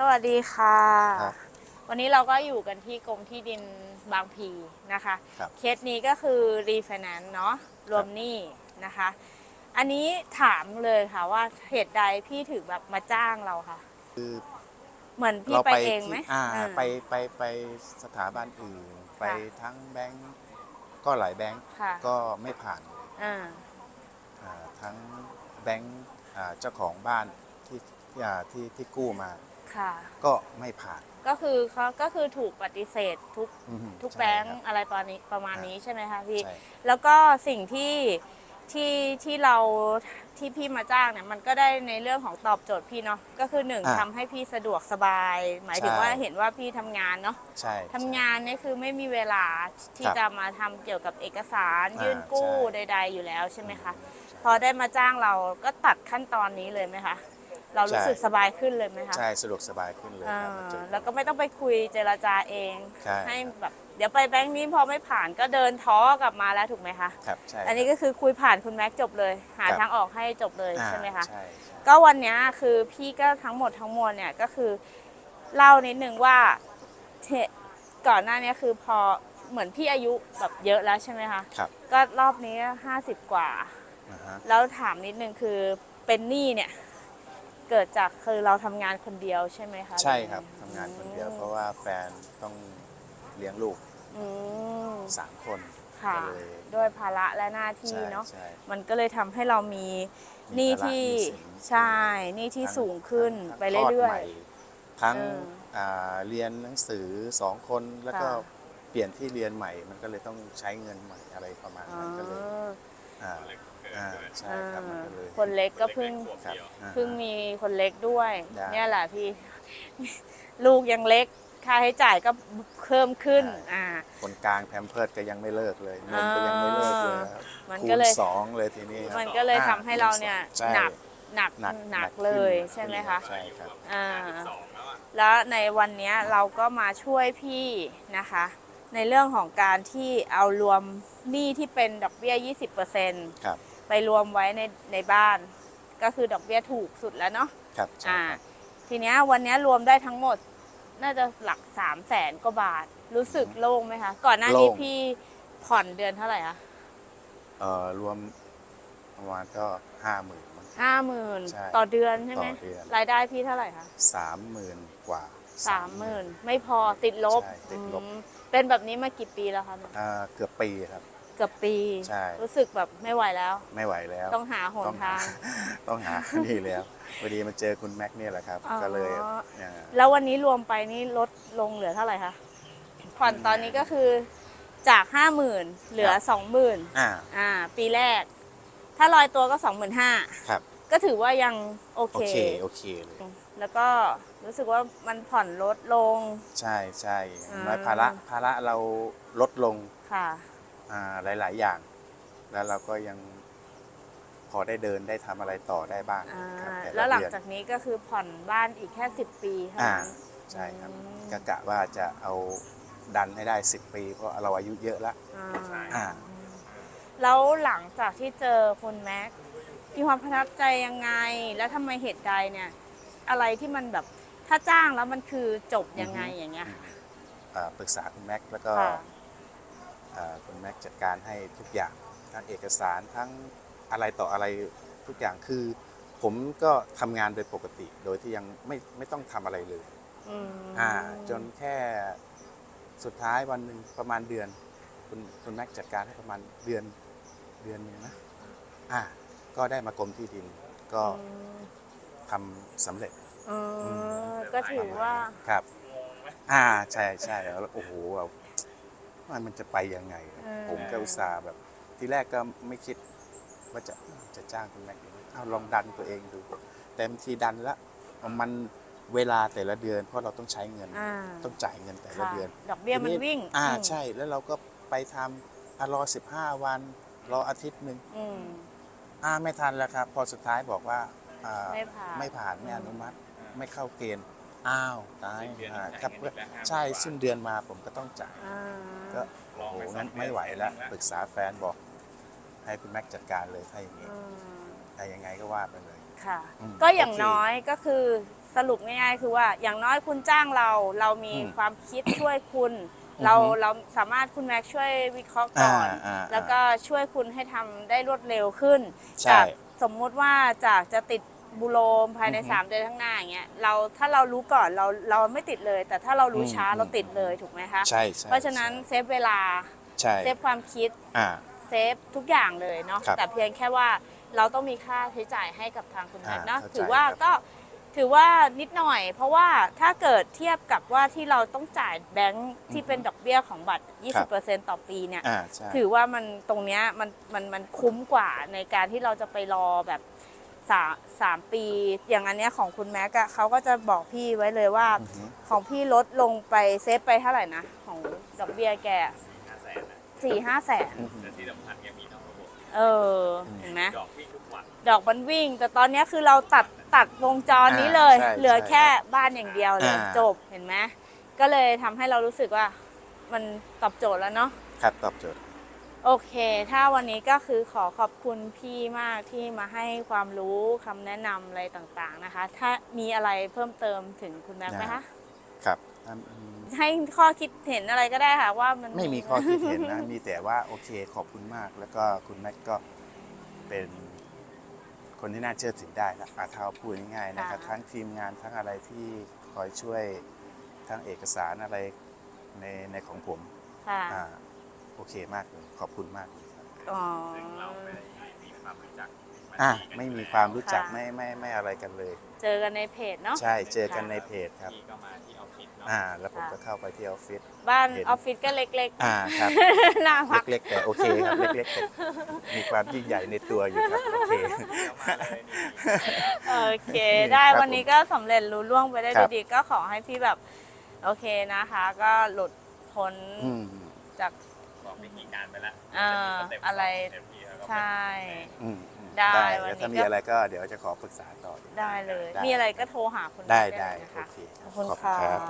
สวัสดีค่ะ ครับวันนี้เราก็อยู่กันที่กรมที่ดินบางพลีนะคะ ครับเคสนี้ก็คือรีไฟแนนซ์เนาะรวมหนี้นะคะ อันนี้ถามเลยค่ะว่าเหตุใดพี่ถึงแบบมาจ้างเราค่ะ คือเหมือนพี่เราไปไปเองไหมที่อ่าอ่าไปไปไปสถาบันอื่น ไปค่ะทั้งแบงก์ก็หลายแบงก์ค่ะ ก็ไม่ผ่านอ่าอ่าทั้งแบงก์อ่าเจ้าของบ้านที่ที่อ่าที่ที่กู้มา ค่ะ ก็ไม่ผ่าน ก็คือเขาก็คือถูกปฏิเสธทุกอืมทุกใช่แบงคก์รับอะไรประมาณนี้ประมาณนี้ใช่ไหมคะพี่ ใช่ แล้วก็สิ่งที่ที่ที่เราที่พี่มาจ้างเนี่ยมันก็ได้ในเรื่องของตอบโจทย์พี่เนาะก็คือหนึ่งอ่าทำให้พี่สะดวกสบาย หมายถึงใช่ ว่าเห็นว่าพี่ทำงานเนาะ ใช่ ทำงานเนี่ยคือไม่มีเวลาที่ครับจะมาทำเกี่ยวกับเอกสารอ่ายื่นกู้ใช่ ใด ๆ อยู่แล้วใช่ไหมคะใช่พอได้มาจ้างเราก็ตัดขั้นตอนนี้เลยไหมคะ เรารู้ใช่สึกสบายขึ้นเลยไหมคะใช่สะดวกสบายขึ้นเลยอ่าครับมาเจอแล้วก็ไม่ต้องไปคุยเจรจาเองใช่ให้แบบเดี๋ยวไปแบงค์นี้พอไม่ผ่านก็เดินท้อกลับมาแล้วถูกไหมคะ ครับใช่อันนี้ก็คือคุยผ่านคุณแม็กซ์จบเลย หาครับทางออกให้จบเลยอ่าใช่ไหมคะ ใช่ใช่ก็วันเนี้ยคือพี่ก็ทั้งหมดทั้งมวลเนี่ยก็คือเล่านิดนึงว่าเทก่อนหน้านี้คือพอเหมือนพี่อายุแบบเยอะแล้วใช่ไหมคะครับก็รอบนี้50กว่า อ่าฮะแล้วถามนิดนึงคือเป็นหนี้เนี่ย เกิดจากคือเราทำงานคนเดียวใช่ไหมคะใช่ครับทำงานคนเดียวเพราะว่าแฟนต้องเลี้ยงลูกอืมสามคนค่ะ ก็เลยด้วยภาระและหน้าที่ใช่เนาะ ใช่ มันก็เลยทำให้เรามีมีหนี้ภาระที่หนี้สิน ใช่หนี้ที่ทั้สูงขึ้นทั้งไปคลดเรื่อยใหม่ทั้งเอออ่าเรียนหนังสือสองคนแล้วก็ค่ะ เปลี่ยนที่เรียนใหม่ มันก็เลยต้องใช้เงินใหม่อะไรประมาณๆอ๋อนั้นก็เลยอ่าอ่าใช่ครับมันก็เลยคนเล็กก็เพิ่งครับอ่า เพิ่งมีคนเล็กด้วย ได้ เนี่ยแหละพี่ ลูกยังเล็ก ค่าใช้จ่ายก็เพิ่มขึ้น อ่า คนกลางแพมเพิร์ดก็ยังไม่เลิกเลยเงินก็ยังไม่เลิกเลยครับมันคูก็ณเลยสองเลยทีนี้ครับมันก็เลยอ่ทำให้เราเนี่ยใช่ หนักหนักหนักหนักขึ้นเลยหนักใช่ไหมขึ้นคะใช่ครับ อ่าแล้วในวันเนี้ยเราก็มาช่วยพี่นะคะ ในเรื่องของการที่เอารวมหนี้ที่เป็นดอกเบี้ย 20%ครับ ไปรวมไว้ในในบ้าน ก็คือดอกเบี้ยถูกสุดแล้วเนาะครับใช่อ่าครับทีเนี้ยวันเนี้ยรวมได้ทั้งหมดน่าจะหลัก3 0 0แสนกว่าบาท รู้สึกโล่งไหมคะ ก่อนหน้านี้พี่ผ่อนเดือนเท่าไหร่คะเอ่อรวมประมาณก็ห้าหมื่น ห้าหมื่นใช่ต่อเดือนใช่ไหมต่อเดือน รายได้พี่เท่าไหร่คะ สามหมื่นกว่า สามหมื่นไม่พอติดลบใช่ติดลบ อืมเป็นแบบนี้มากี่ปีแล้วคะเนี่ยอ่าเกือบปีครับ เกือบปี ใช่ รู้สึกแบบไม่ไหวแล้ว ไม่ไหวแล้ว ต้องหาหนต้องหา ทาง ต้องหา นี่แล้วพอดีมาเจอคุณแม็กเนี่ยแหละครับ อ๋อ ก็เลยอ่าแล้ววันนี้รวมไปนี่ลดลงเหลือเท่าไหร่คะผ่อนตอนนี้ก็คือจากห้าหมื่นเหลือสองหมื่นอ่า อ่า ปีแรก ถ้าลอยตัวก็สองหมื่นห้าครับ ก็ถือว่ายังโอโอเค เคโอเคเลย แล้วก็รู้สึกว่ามันผ่อนลดลง ใช่ใช่อ่าน้อยภาระภาระเราลดลงค่ะ อ่าหลาย ๆ อย่าง แล้วเราก็ยังพอได้เดินได้ทำอะไรต่อได้บ้างอ่า ครับต่ะแล้วหลังเดือน จากนี้ก็คือผ่อนบ้านอีกแค่สิบปีเท่าอ่านั้น ใช่ครับอืม ก็กะว่าจะเอาดันให้ได้ 10 ปีเพราะเราอายุเยอะแล้วอ่า อ่า แล้วหลังจากที่เจอคุณแม็กซ์ มีความประทับใจยังไง แล้วทำไมเหตุใดเนี่ย อะไรที่มันแบบถ้าจ้างแล้วมันคือจบยังไงอย่างเงี้ยอ่าปรึกษาคุณแม็กซ์แล้วก็ค่ะอ่าคุณแม็กซ์จัดการให้ทุกอย่างทั้งเอกสารทั้งอะไรต่ออะไรทุกอย่างคือ ผมก็ทำงานโดยปกติ โดยที่ยังไม่ไม่ต้องทำอะไรเลยอืมอ่าจนแค่สุดท้ายวันหนึ่งประมาณเดือน คุณคุณแม็กซ์จัดการให้ประมาณเดือนเดือนหนึงนะอ่า ก็ได้มากรมที่ดินก็อืมทำสำเร็จเออก็ถือว่า ครับ อ่าใช่ใช่แล้วโอ้โหแบบมันมันจะไปยังไงครับเออ ผมก็อุตส่าห์แบบ ทีแรกก็ไม่คิดว่าจะจะจ้างคุณแม็กซ์เอาลองดันตัวเองดูแต่บางทีดันละมันเวลาแต่ละเดือน เพราะเราต้องใช้เงิน อ่าต้องจ่ายเงินแต่ละค่ะเดือน ดอกเบี้ยมันทีวิ่งอ่าอืมใช่แล้วเราก็ไปทำอะรอสิบห้าวัน รออาทิตย์หนึ่ง อืม อ่าไม่ทันแล้วครับ พอสุดท้ายบอกว่าอ่าไม่ผ่าน ไม่ผ่านไม่อนุมัติไม่เข้าเกณฑ์อ้าวตายอ่าครับใช่สิ้นเดือนมาผมก็ต้องจ่ายอ่าก็โอ้โหงั้นไม่ไหวแล้วปรึกษาแฟนบอก ให้คุณแม็กจัดการเลยถ้าอย่างนี้อืมถ้ายังไงก็ว่าไปเลยคค่ะ อืมก็อย่างโอเคน้อยก็คือสรุปง่ายๆ คือว่าอย่างน้อยคุณจ้างเราเรามีอืม ความคิดช่วยคุณอือฮึ เราเราสามารถคุณแม็กช่วยวิเคราะห์ก่อน อ่าอ่าแล้วก็ช่วยคุณให้ทำได้รวดเร็วขึ้นใช่จากสมมุติว่าจากจะติดบูโรมภายใน อือฮึ3 เดือนข้างหน้าอย่างเงี้ยเราถ้าเรารู้ก่อนเราเราไม่ติดเลย แต่ถ้าเรารู้อืมช้าอืม เราติดเลยถูกไหมคะใช่ใช่เพราะฉะนั้นเซฟเวลาใช่เซฟความคิด อ่า เซฟทุกอย่างเลยเนาะครับแต่เพียงแค่ว่าเราต้องมีค่าใช้จ่ายให้กับทางคุณแม่อ่าเนาะเข้าใจถือว่าครับก็ ถือว่านิดหน่อย เพราะว่าถ้าเกิดเทียบกับว่าที่เราต้องจ่ายแบงค์ที่เป็นดอกเบี้ยของบัตร 20%ต่อปีเนี่ย อ่าใช่ ถือว่ามันตรงเนี้ยมันมันมันคุ้มกว่าในการที่เราจะไปรอแบบสามสามปี อย่างอันเนี้ยของคุณแม็กอะเขาก็จะบอกพี่ไว้เลยว่า อือฮึ ของพี่ลดลงไปเซฟไปเท่าไหร่นะ ของดอกเบี้ยแกห้าแสนนะสี่ห้าแสน อือฮึ เออเห็นไหมดอกวิ่งทุกวันดอกมันวิ่ง แต่ตอนเนี้ยคือเราตัดตัดวงจรนี้เลย อ่าใช่เหลือใช่แค่บ้านอย่างเดียวเลยอ่า จบเห็นไหมก็เลยทำให้เรารู้สึกว่ามันตอบโจทย์แล้วเนาะ ครับตอบโจทย์ โอเค ถ้าวันนี้ก็คือขอขอบคุณพี่มากที่มาให้ความรู้คำแนะนำอะไรต่างๆนะคะ ถ้ามีอะไรเพิ่มเติมถึงคุณแม็กซ์ไหมคะ ครับอืม ให้ข้อคิดเห็นอะไรก็ได้ค่ะว่ามันไม่มีข้อคิดเห็นนะ มีแต่ว่าโอเคขอบคุณมาก แล้วก็คุณแม็กก็เป็นคนที่น่าเชื่อถือได้นะอาเท้าพูดง่ายๆนะครับทั้งทีมงานทั้งอะไรที่คอยช่วยทั้งเอกสารอะไรในในของผมค่ะอ่าโอเคมากเลยขอบคุณมากเลยครับอ๋อ ซึ่งเราไม่ได้มีความรู้จัก อะนไม่มีความรู้จักค่ะ ไม่ไม่ไม่อะไรกันเลย เจอกันในเพจเนาะ ใช่เจอกันในเพจครับ พี่ก็มาที่ออฟฟิศเนาะอ่า แล้วผมก็เข้าไปที่ออฟฟิศ บ้านเห็น ออฟฟิศก็เล็กอ่าครับ ๆ น่าพัก เล็กๆแต่โอเคครับเล็กๆแต่มีความยิ่งใหญ่ในตัวอยู่ครับโอเคเดี๋ยวมาเลยนี่ โอเค ได้ครับวันนี้ก็สำเร็จรู้ล่วงไปได้ครัด้วยบดีก็ขอให้พี่แบบ โอเคนะคะ ก็หลุดพ้นอืมจาก บอกวิธีการไปแล้วอ่าจมีสเต็ปอะไร สเต็ปที่แล้วก็เป็น ใช่ อืมอืม ได้ได้วันนี้แล้วถ้ามีก็ อะไรก็เดี๋ยวจะขอปรึกษาต่อ ได้เลย ได้ มีอะไรก็โทรหาคุณได้เลยได้นะโอคะเคขอบคุณขอบค่ะ รับ